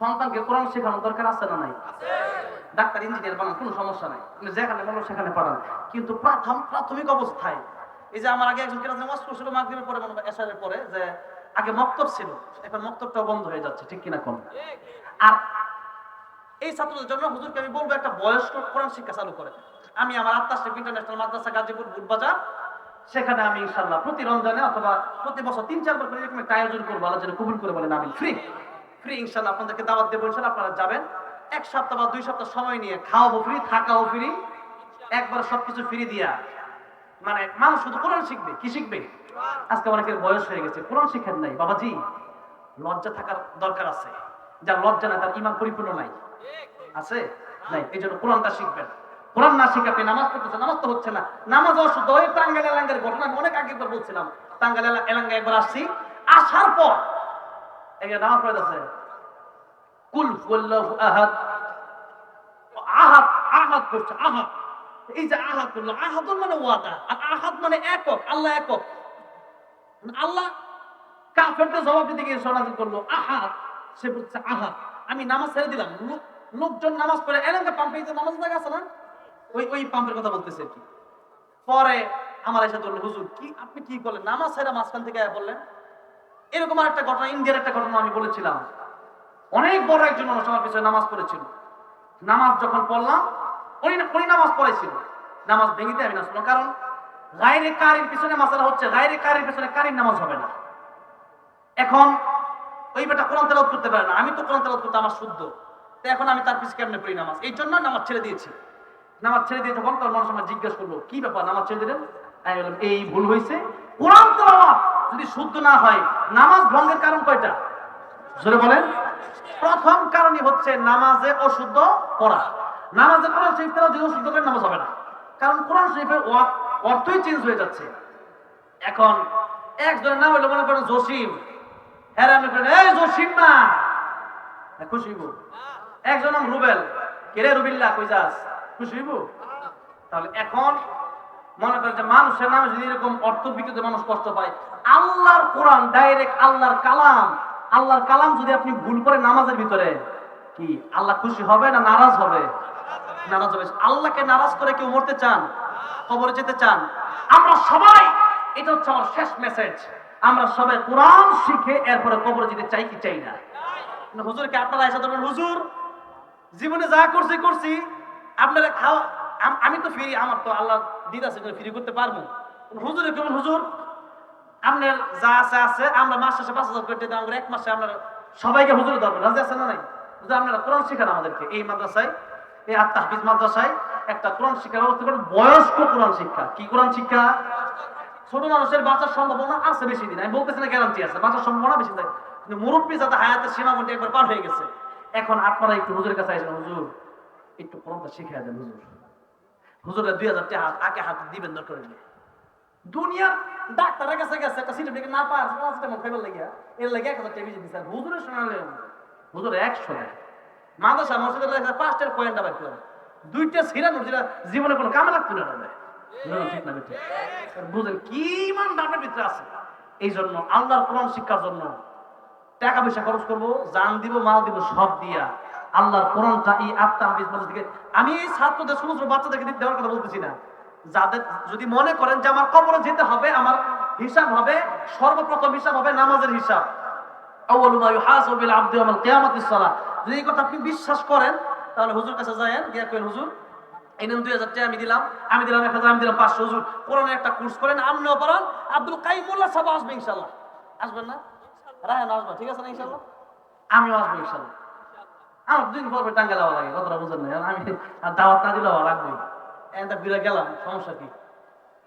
সন্তানকে কোরআন শেখানোর দরকার আছে না নাই? ডাক্তার, ইঞ্জিনিয়ার বানান, কোনো সমস্যা নাই। আপনি যেখানে বলো সেখানে পাঠান কিন্তু প্রথম, প্রাথমিক অবস্থায়, এই যে আমার আগে একজন কেরাজ নামাজ পড়ছিল, মাগরিবের পরে মানে এশারের পরে, যে আগে মক্তব ছিল, এখন মক্তবটাও বন্ধ হয়ে যাচ্ছে, ঠিক কিনা কোন? আর এই ছাত্রদের জন্য হুজুরকে আমি বলব, একটা বয়স্ক কোরআন শিক্ষা চালু করে আমি আমার আত্মাশ্রিক ইন্টারন্যাশনাল মাদ্রাসা, গাজীপুর, বুটবাজার, সেখানে আমি ইনশাল্লাহ প্রতি রমজানে অথবা প্রতি বছর তিন চারবার করে এরকম একটা আয়োজন করব, আল্লাহ যেন কবুল করে বলেন আমি ফ্রি। ফ্রি ইনশাল্লাহ আপনাদেরকে দাওয়াত দেবো, ইনশাল্লাহ আপনারা যাবেন। এক সপ্তাহ বা দুই সপ্তাহ সময় নিয়ে খাওয়াবো ফ্রি থাকাও ফ্রি একবার সবকিছু ফ্রি দিয়া। মানে মানুষ শুধু কোরআন শিখবে, কি শিখবে? আজকে অনেকের বয়স হয়ে গেছে, কোরআন শিখেন নাই। বাবাজি, লজ্জা থাকার দরকার আছে। যার লজ্জা নাই, তার ইমান পরিপূর্ণ নাই। আছে? নাই, এই জন্য কোরআনটা শিখবেন। কোরআন না শিখে আপনি নামাজ পড়তেছেন, নামাজ তো হচ্ছে না। নামাজ অশুদ্ধ, ওই টাঙ্গাইল এলাঙ্গের ঘটনা আমি অনেক আগে একবার বলছিলাম। টাঙ্গাইল এলা- এলাঙ্গা একবার আসছি। আসার পর যে নামাজ পড়তেছে কুল হুয়াল্লাহু আহাদ। আহাদ আহাদ করছে, আহাদ। এই যে আহাদ করলাম আহাদুল মানে ওয়াদা, আর আহাদ মানে একক, আল্লাহ একক। আল্লাহ কাফেরদের জবাব দিতে গিয়ে করল আহাদ, সে বলছে আহাদ। আমি নামাজ ছেড়ে দিলাম লোকজন নামাজ পড়ে এলাকা পাম্পে? যে নামাজ জায়গা আছে না? ওই ওই পাম্পের কথা বলতেছে কি। পরে আমার এসে ধরলো হুজুর, কি, আপনি কি করলেন? নামাজ ছেড়ে মাঝখান থেকে বললেন এরকম আর একটা ঘটনা ইন্ডিয়ার একটা ঘটনা আমি বলেছিলাম। অনেক বড় একজন মানুষ আমার পিছনে নামাজ পড়েছিল। নামাজ যখন পড়লাম, উনি উনি নামাজ পড়েছিল নামাজ ভেঙে দিয়ে আমি পড়লাম। কারণ গায়ের কারির পিছনে মাসালা হচ্ছে, গায়ের কারির পিছনে কারির নামাজ হবে না। এখন ওই বেটা কোরআন তেলাওয়াত করতে পারে না। আমি তো কোরআন তেলাওয়াত করতে, আমার শুদ্ধ। তো এখন আমি তার পিছনে কেমনে পড়ি নামাজ? এই জন্য নামাজ ছেড়ে দিয়েছি। নামাজ ছেড়ে দিয়ে যখন তোর মানুষ আমার জিজ্ঞেস করল, কি ব্যাপার? নামাজ ছেড়ে দিলেন? আমি বললাম, এই ভুল হয়েছে কোরআন তেলাওয়াত যদি শুদ্ধ না হয় নামাজ ভঙ্গের কারণ কয়টা? জোরে বলেন। প্রথম কারণই হচ্ছে নামাজে অশুদ্ধ পড়া। নামাজে কোরআন শরীফ তেলাওয়াত যদি অশুদ্ধ করে নামাজ হবে না। কারণ কোরআন শরীফের অর্থই চেঞ্জ হয়ে যাচ্ছে। এখন একজনের নাম হলো মনে করেন জসিম। হ্যাঁ আমি করেন এই জসিম না হ্যাঁ, খুশি হইব। একজন নাম রুবেল। কেরে রুবিল্লা কই যাস? খুশি হইব? তাহলে এখন মনে করেন যে মানুষের নামে যদি এরকম অর্থ বিকৃত মানুষ কষ্ট পায়, আল্লাহর কোরআন ডাইরেক্ট আল্লাহর কালাম আল্লাহর কালাম যদি আপনি ভুল করে নামাজের ভিতরে, কি আল্লাহ খুশি হবে না নারাজ হবে? নারাজ হবে। আল্লাহকে নারাজ করে কেউ মরতে চান? কবরে যেতে চান? আমরা সবাই, এটা হচ্ছে আমার শেষ মেসেজ আমরা সবাই কোরআন শিখে এরপরে কবরে যেতে চাই কি চাই না? হুজুরকে আপনারা এসে ধরবেন, হুজুর, জীবনে যা করছি করছি। আপনারা খাওয়া আমি তো ফিরি, আমার তো আল্লাহ দিন আছে ফ্রি করতে পারব। হুজুরে কেমন হুজুর? আপনার যা আছে আছে, আমরা মাস শেষে পাঁচ হাজার আমরা এক মাসে আপনারা সবাইকে হুজুরে ধরবেন রাজি আছে না নাই? হুজুর, আপনারা কোরআন শিখান আমাদেরকে। এই মাদ্রাসায়, এই আত্মা হাফিজ মাদ্রাসায় একটা কোরআন শিক্ষার ব্যবস্থা করেন। বয়স্ক কোরআন শিক্ষা। কি কোরআন শিক্ষা? ছোট মানুষের বাঁচার সম্ভাবনা আছে বেশি দিন। আমি বলতেছি না গ্যারান্টি আছে, বাঁচার সম্ভাবনা বেশি দেয় কিন্তু মুরব্বী যাতে হায়াতের সীমাবন্টি একবার পার হয়ে গেছে, এখন আপনারা একটু হুজুরের কাছে আসেন, হুজুর, একটু কোরআনটা শিখিয়ে দেন, হুজুর। দুই হাজার হাত দিবেন দরকার দুনিয়ার ডাক্তারের কাছে গেছে, একটা না এর দিচ্ছে হুজুরের শোনালে হুজুর মসজিদের পাঁচটার পয়েন্টটা বাকি করে দুইটা যেটা জীবনে কোনো কামে লাগতো না বুঝেন কি মান ডাবের ভিতরে আছে? এই জন্য আল্লাহর কোরআন শিক্ষার জন্য টাকা পয়সা খরচ করব, জান দিব, মাল দিব, সব দিয়া। আল্লাহর কোরআনটা এই আত্মা হাফিজ মাদ্রাসা থেকে আমি এই ছাত্রদের, ছোট বাচ্চাদেরকে দেওয়ার কথা বলতেছি না। যাদের যদি মনে করেন যে আমার কবরে যেতে হবে, আমার হিসাব হবে, সর্বপ্রথম হিসাব হবে নামাজের হিসাব। বিশ্বাস করেন, তাহলে হুজুর কাছে দুই হাজার আমি দিলাম আমি দিলাম এক হাজার, আমি দিলাম একটা কোর্স করেন আব্দুল আসবেন না? ঠিক আছে আমিও আসব ইনশাল্লাহ আমার দুদিন পর পর টাঙ্গা যাওয়া লাগে কতটা বুঝেন না আমি আর দাওয়াত না দিলেও লাগবে এটা বিরা গেলাম, সমস্যা কি?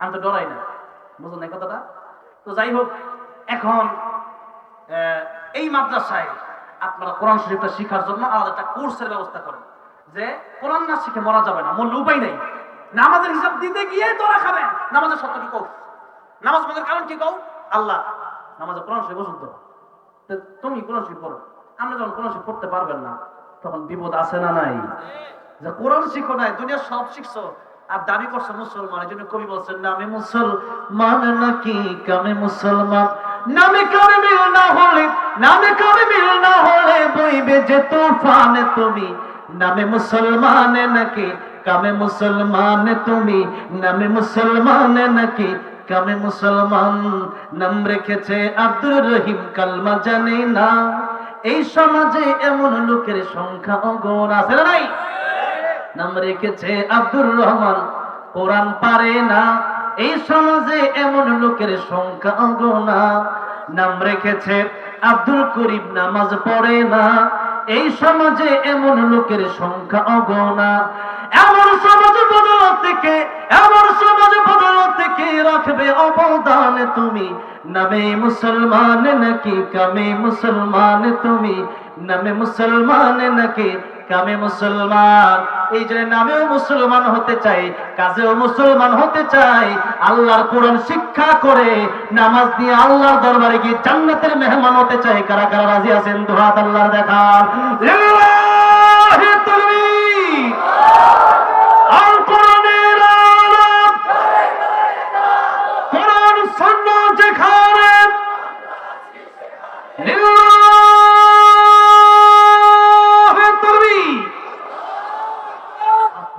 আমি তো ডরাই না বুঝলেন না কথাটা? তো যাই হোক, এখন এই মাদ্রাসায় আপনারা কোরআন শরীফটা শিখার জন্য আলাদা একটা কোর্সের ব্যবস্থা করেন, যে কোরআন না শিখে মরা যাবে না মূল্য উপায় নেই। নামাজের হিসাব দিতে গিয়ে তোরা খাবে। নামাজের সত্য কি কও? নামাজ পড়ার কারণ কি কও? আল্লাহ নামাজে কোরআন শরীফ তো তুমি কোরআন শরীফ পড়ো। আপনি যখন কোরআন শরীফ পড়তে পারবেন না তখন বিপদ আছে না নাই? যে কোরআন শিখো নাই দুনিয়ার সব শিখছো, আর দাবি করছ মুসলমান, এই জন্য কবি বলছেন না আমি মুসলমান নাকি কামে মুসলমান? নামে কারে মিল না হলে, নামে কারে মিল না হলে বইবে যে তুফান তুমি। নামে মুসলমান নাকি কামে মুসলমান তুমি? নামে মুসলমান নাকি কামে মুসলমান? নাম রেখেছে আব্দুর রহিম, কালমা জানে না। এই সমাজে এমন লোকের সংখ্যা অগণ আছে না নাই? নাম রেখেছে আব্দুর রহমান। কোরআন পারে না। এই সমাজে এমন লোকের সংখ্যা অগণা। নাম রেখেছে আব্দুল করিম, নামাজ পড়ে না। এই সমাজে এমন লোকের সংখ্যা অগণা। এমন সমাজ থেকে রাখবে অবদান তুমি। নামে মুসলমান নাকি কামে মুসলমান তুমি? নামে মুসলমান নাকি কামে মুসলমান? এই জন্য নামেও মুসলমান হতে চাই, কাজেও মুসলমান হতে চাই, আল্লাহর কোরআন শিক্ষা করে নামাজ দিয়ে আল্লাহর দরবারে গিয়ে জান্নাতের মেহমান হতে চাই। কারা কারা রাজি আছেন? দুহাত আল্লাহর দেখা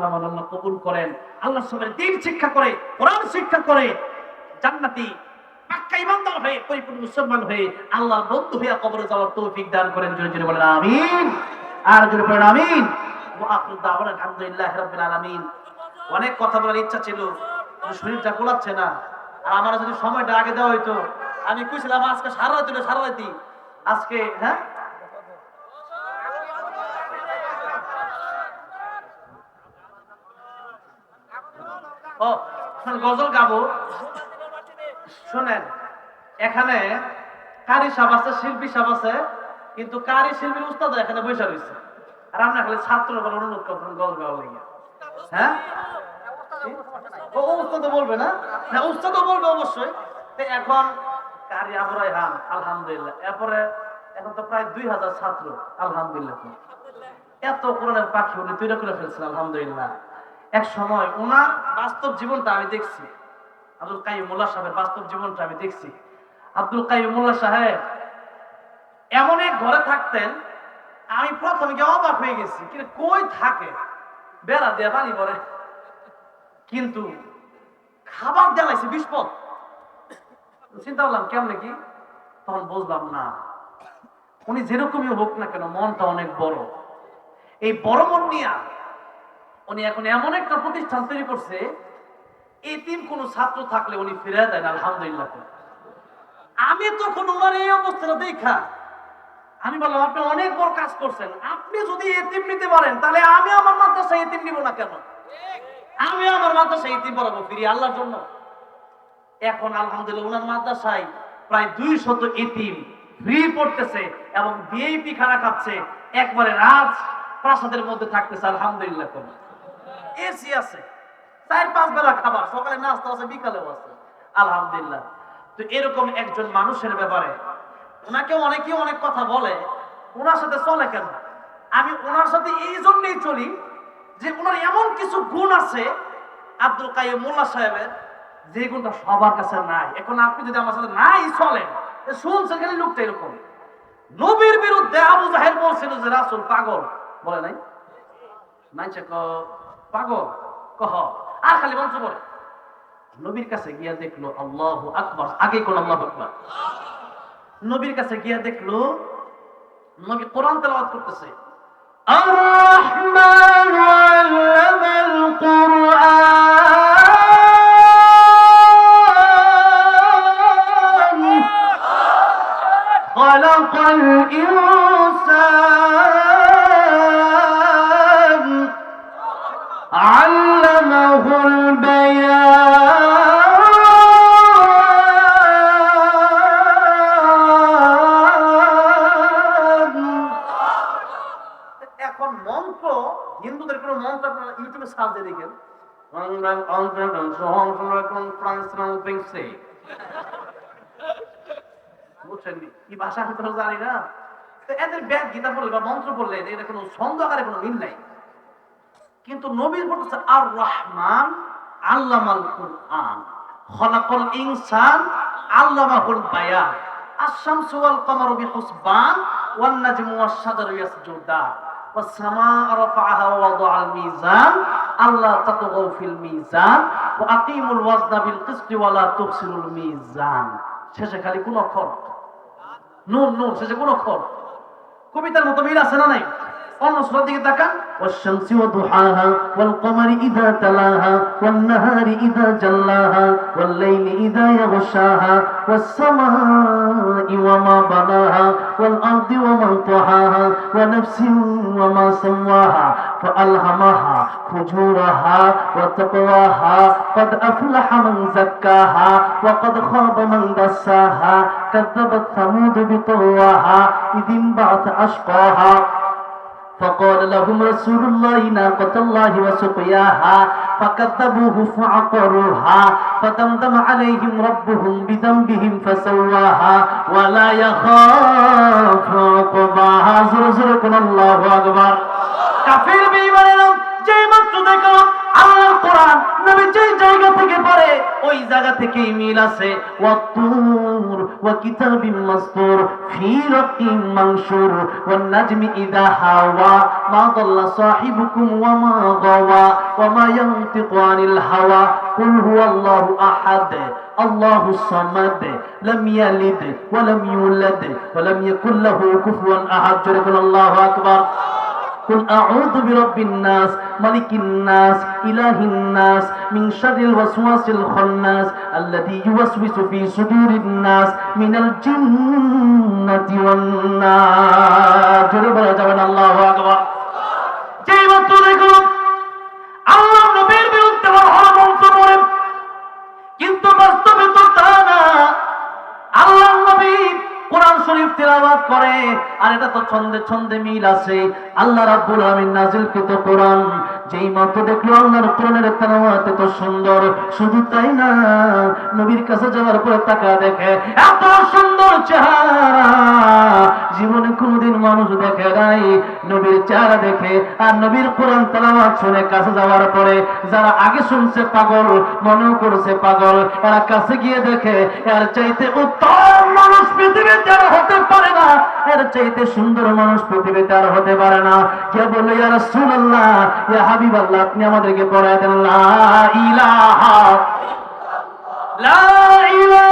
আল্লাহ কবুল করেন। আল্লাহ সবের দিন শিক্ষা করে, কোরআন শিক্ষা করে। জান্নাতি পাক্কা ইমানদার হয়ে, পরিপূর্ণ মুসলমান হয়ে আল্লাহর বন্ধু হয়ে কবরে যাওয়ার তৌফিক দান করেন, জোরে জোরে বলেন আমিন। আর জোরে বলেন আমিন। দাওয়ানা, আলহামদুলিল্লাহি রাব্বিল আলামিন। অনেক কথা বলার ইচ্ছা ছিল শরীরটা কোলাচ্ছে না। আর আমার যদি সময়টা আগে দেওয়া হইতো, আমি কইছিলাম আজকে সারা রাত সারা রাতি। আজকে হ্যাঁ? গজল গাবো। শোনেন, এখানে কারি সাহেব আছে, শিল্পী সাহেব আছে, কিন্তু কারি শিল্পীর উস্তাদ এখানে বসে রয়েছে। আর আমরা খালি ছাত্র বলে অনুরোধ করবেন গজল গাওয়া হ্যাঁ? ও উস্তাদ বলবে না? না উস্তাদ বলবে অবশ্যই। এখন কারি আবরাই হান আলহামদুলিল্লাহ। এরপরে, এখন তো প্রায় দুই হাজার ছাত্র, আলহামদুলিল্লাহ। এত কোরআনের পাখি উনি তৈরি করে ফেলছেন, আলহামদুলিল্লাহ। এক সময় ওনার বাস্তব জীবনটা আমি দেখছি। আব্দুল কাইম মোল্লা সাহেবের বাস্তব জীবনটা আমি দেখছি। আব্দুল কাইম মোল্লা সাহেব এমন এক ঘরে থাকতেন, আমি প্রথমে গিয়ে অবাক হয়ে গেছি কিন্তু কই থাকে? বেড়া দিয়ে পানি পরে কিন্তু খাবার দেওয়াইছে বিস্পদ চিন্তা করলাম, কেমন কি? তখন বুঝলাম না। উনি যেরকমই হোক না কেন, মনটা অনেক বড়। এই বড় মন নিয়ে উনি এখন এমন একটা প্রতিষ্ঠান তৈরি করছে, এতিম কোন ছাত্র থাকলে উনি ফিরে দেন, আলহামদুলিল্লাহ। আমি তখন ওনার এই অবস্থাটা দেখা। আমি বললাম, আপনি অনেক বড় কাজ করছেন, আপনি যদি এতিম নিতে পারেন, তাহলে আমি আমার মাদ্রাসা এতিম নিব না কেন? আমি আমার মাদ্রাসা এতিম পড়াবো ফিরি আল্লাহর জন্য। এখন আলহামদুলিল্লাহ ওনার মাদ্রাসায় প্রায় দুই শত এতিম ফ্রি পড়তেছে এবং ভিআইপি খানা খাচ্ছে, একবারে রাজ প্রাসাদের মধ্যে থাকতেছে, আলহামদুলিল্লাহ। এসি আছে। চার, পাঁচ বেলা খাবার, সকালে নাস্তা আছে, বিকালেও আছে। আলহামদুলিল্লাহ। তো এরকম একজন মানুষের ব্যাপারে, ওনাকে অনেকে অনেক কথা বলে, ওনার সাথে চলে কেন? আমি ওনার সাথে এই জন্যই চলি যে ওনার এমন কিছু গুণ আছে আব্দুল কাইম মোল্লা সাহেবের, যে গুণটা সবার কাছে নাই। এখন আপনি যদি আমার সাথে নাই চলেন শুনছেন খালি লোকটা এরকম। নবীর বিরুদ্ধে আবু জাহের বলছিল যে রাসুল পাগল। বলে নাই? মানছে ক পাগল কহ আর খালি মঞ্চ পড়ে নবীর কাছে গিয়া দেখলো আল্লাহ আকবর আগে কোন আল্লাহ আকবর নবীর কাছে গিয়া দেখলো নবী কোরআন তেলাওয়াত করতেছে الرحمن علم القرآن خلق الإنسان স্নাও পেয়েছে বুঝছেননি কি ভাষা আমি তো জানি না। এদের ব্যাগ গীতা পড়লে বা মন্ত্র পড়লে এটা কোনো ছন্দ আকারে কোনো মিল নাই। কিন্তু নবীর বলতেছে আর রহমান আল্লামাল কুরআন, খলাকল ইনসান আল্লামাহুল বায়ান আশ-শামসু ওয়াল বিহুসবান ওয়ান নাজমু ওয়াস ওয়াস রাফাআহা ওয়া মিজান আল্লাহ ফিল মিজান আকিমুল ওয়াজনা বিল কিসতি ওয়ালা তুফসিলুল মিজান। শেষে খালি কোন অক্ষর নূর নূর শেষে কোন অক্ষর কবিতার মতো মিল আছে না নাই? অন্য সুরার দিকে তাকান والشمس وضحاها والقمر إذا تلاها والنهار إذا جلاها والليل إذا يغشاها والسماء وما بناها والأرض وما طحاها ونفس وما سواها فألهمها فجورها وتقواها قد أفلح من زكاها وقد خاب من دساها كذبت ثمود بطغواها إذ انبعث أشقاها فقال لهم رسول الله ناقة الله وسقياها فكذبوه فعقروها فدمدم عليهم ربهم بذنبهم فسواها ولا يخاف عقباها زرزركم الله أكبر كافر بيمانهم جاي مكتو নবী যেই জায়গা থেকে পড়ে ওই জায়গা থেকেই মিল আছে والطور وكتاب مسطور في رق منشور والنجم إذا هوى ما ضل صاحبكم وما غوى وما ينطق عن الهوى قل هو الله أحد الله الصمد لم يلد ولم يولد ولم يكن له كفوا أحد আল্লাহ কিন্তু বাস্তবে তো তা না। আল্লাহ নবী কোরআন শরীফ তেলাবাদ করে। আর এটা তো ছন্দে ছন্দে মিল আছে। আল্লাহ রাব্বুল আমিন নাজিল কৃত কোরআন। যেই মাত্র দেখল আল্লাহর কোরআনের তেলাওয়াত এত সুন্দর, শুধু তাই না, নবীর কাছে যাওয়ার পরে তাকা দেখে, এত সুন্দর চেহারা। জীবনে কোনোদিন মানুষ দেখে নাই, নবীর চেহারা দেখে। আর নবীর কোরআন তেলাওয়াত শুনে কাছে যাওয়ার পরে যারা আগে শুনছে পাগল, মনেও করছে পাগল, এরা কাছে গিয়ে দেখে, এর চাইতে উত্তম মানুষ পৃথিবীতে আর হতে পারে না। এর চাইতে সুন্দর মানুষ পৃথিবীতে আর হতে পারে না। কে বলল, ইয়া রাসূলুল্লাহ, ইয়া হাবিবাল্লাহ, আপনি আমাদেরকে পড়ায় দেন, লা ইলাহা লা ইলাহা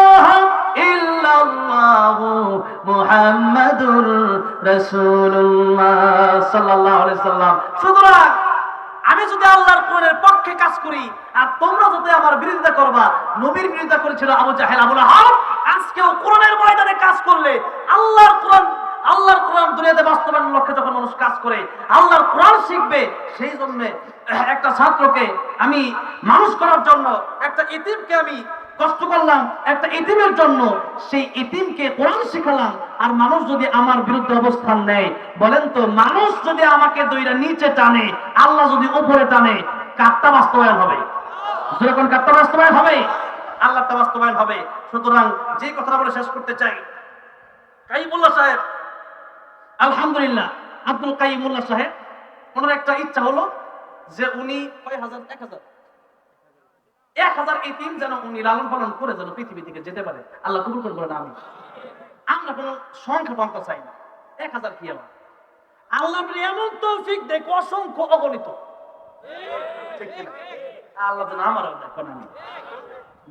মুহাম্মাদুর রাসূলুল্লাহ সাল্লাল্লাহু আলাইহি সাল্লাম। সুতরাং আমি যদি আল্লাহর কোরআনের পক্ষে কাজ করি, আর তোমরা যদি আমার বিরোধিতা করবা, নবীর বিরোধিতা করেছিল আবু জাহেল, আবুল আহাব। আজকেও কোরআনের ময়দানে কাজ করলে আল্লাহর কোরআন আল্লাহর কোরআন দুনিয়াতে বাস্তবায়নের লক্ষ্যে যখন মানুষ কাজ করে, আল্লাহর কোরআন শিখবে, সেই জন্য একটা ছাত্রকে আমি মানুষ করার জন্য, একটা ইতিমকে আমি কষ্ট করলাম একটা ইতিমের জন্য। সেই ইতিমকে কোরআন শিখালাম। আর মানুষ যদি আমার বিরুদ্ধে অবস্থান নেয়, বলেন তো, মানুষ যদি আমাকে দইরা নিচে টানে, আল্লাহ যদি উপরে টানে কাটটা বাস্তবায়ন হবে। যখন কাটটা বাস্তবায়ন হবে? আল্লাহটা বাস্তবায়ন হবে। সুতরাং যে কথাটা বলে শেষ করতে চাই, কাইমুল্লাহ সাহেব, আলহামদুলিল্লাহ, আব্দুল কাইমুল্লাহ সাহেব, ওনার একটা ইচ্ছা হলো যে উনি কয় হাজার? এক হাজার। এক হাজার এতিম যেন উনি লালন পালন করে যেন পৃথিবী থেকে যেতে পারে, আল্লাহ কবুল করে বলেন আমি আমরা কোনো সংখ্যা টঙ্কা চাই না। এক হাজার কি আমার আল্লাহ এমন তৌফিক দেখ, অসংখ্য অগণিত। আল্লাহ যেন আমার দেখেন আমি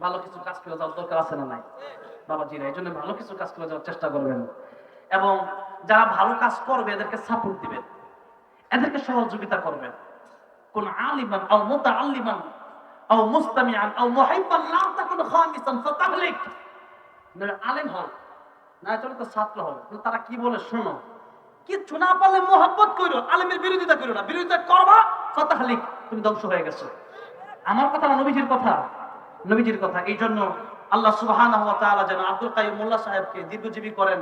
ভালো কিছু কাজ করে যাওয়ার দরকার আছে না নাই? বাবাজিরা, এই জন্য ভালো কিছু কাজ করে যাওয়ার চেষ্টা করবেন। এবং যারা ভালো কাজ করবে, এদেরকে সাপোর্ট দিবেন। এদেরকে সহযোগিতা করবেন। কোন আলিমান মুতাআল্লিমান আও মুস্তামিআন, আও মুহিব্বান লা তাকুন খামিসান, ফাতাহলিক। নয় আলেম হও না চলে তো ছাত্র হও কিন্তু তারা কি বলে শোনো? কিচ্ছু না পারলে মোহাব্বত করো আলেমের বিরোধিতা করো না। বিরোধিতা করবা, ফাতাহলিক, তুমি ধ্বংস হয়ে গেছো। আমার কথা না নবীজির কথা? নবীজির কথা। এই জন্য আল্লাহ তাআলা যেন আব্দুল কাইয়ুম মোল্লা সাহেবকে দীর্ঘজীবী করেন।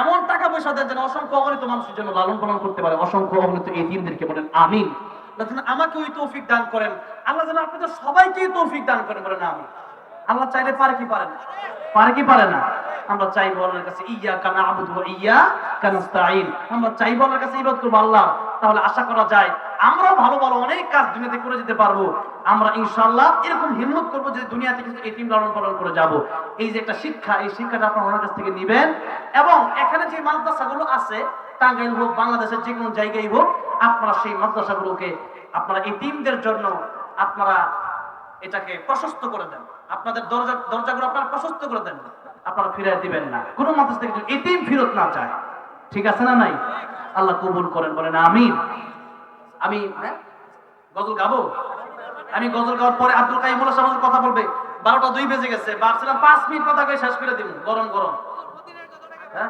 এমন টাকা পয়সা দেন যেন অসংখ্য অগণিত মানুষের জন্য লালন পালন করতে পারে। অসংখ্য অগণিত এই দিনদেরকে বলেন, আমিন। আমাকে ওই তৌফিক দান করেন। আল্লাহ যেন আপনাদের সবাইকেই তৌফিক দান করেন বলেন আমিন আল্লাহ চাইলে পারে কি পারে না? পারে কি পারে না? আমরা চাইব আল্লাহর কাছে ইয়া কানা আবুদু ইয়া কানাস্তাইন আমরা চাইব আল্লাহর কাছে ইবাদত করব, আল্লাহ, তাহলে আশা করা যায় আমরাও ভালো ভালো অনেক কাজ দুনিয়াতে করে যেতে পারব। আমরা ইনশাল্লাহ এরকম হিম্মত করব যে দুনিয়াতে কিন্তু এটিম লালন পালন করে যাব। এই যে একটা শিক্ষা, এই শিক্ষাটা আপনারা ওনার কাছ থেকে নিবেন এবং এখানে যে মাদ্রাসাগুলো আছে, টাঙ্গাইল হোক, বাংলাদেশের যে কোনো জায়গায় হোক, আপনারা সেই মাদ্রাসাগুলোকে, আপনারা এতিমদের জন্য আপনারা এটাকে প্রশস্ত করে দেন। আপনাদের দরজা, দরজাগুলো আপনারা প্রশস্ত করে দেন। আপনারা ফিরিয়ে দিবেন না। কোনো মাদ্রাসা থেকে এতিম ফেরত না চায়, ঠিক আছে না নাই? আল্লাহ কবুল করেন, বলেন আমিন। আমি হ্যাঁ? গজল গাবো? আমি গজল গাওয়ার পরে আব্দুল কাইমুল্লাহ সাহেবের কথা বলবে, বারোটা দুই বেজে গেছে। ভাবছিলাম পাঁচ মিনিট কথা কয়ে শেষ করে দিব। গরম গরম। হ্যাঁ?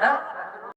হ্যাঁ?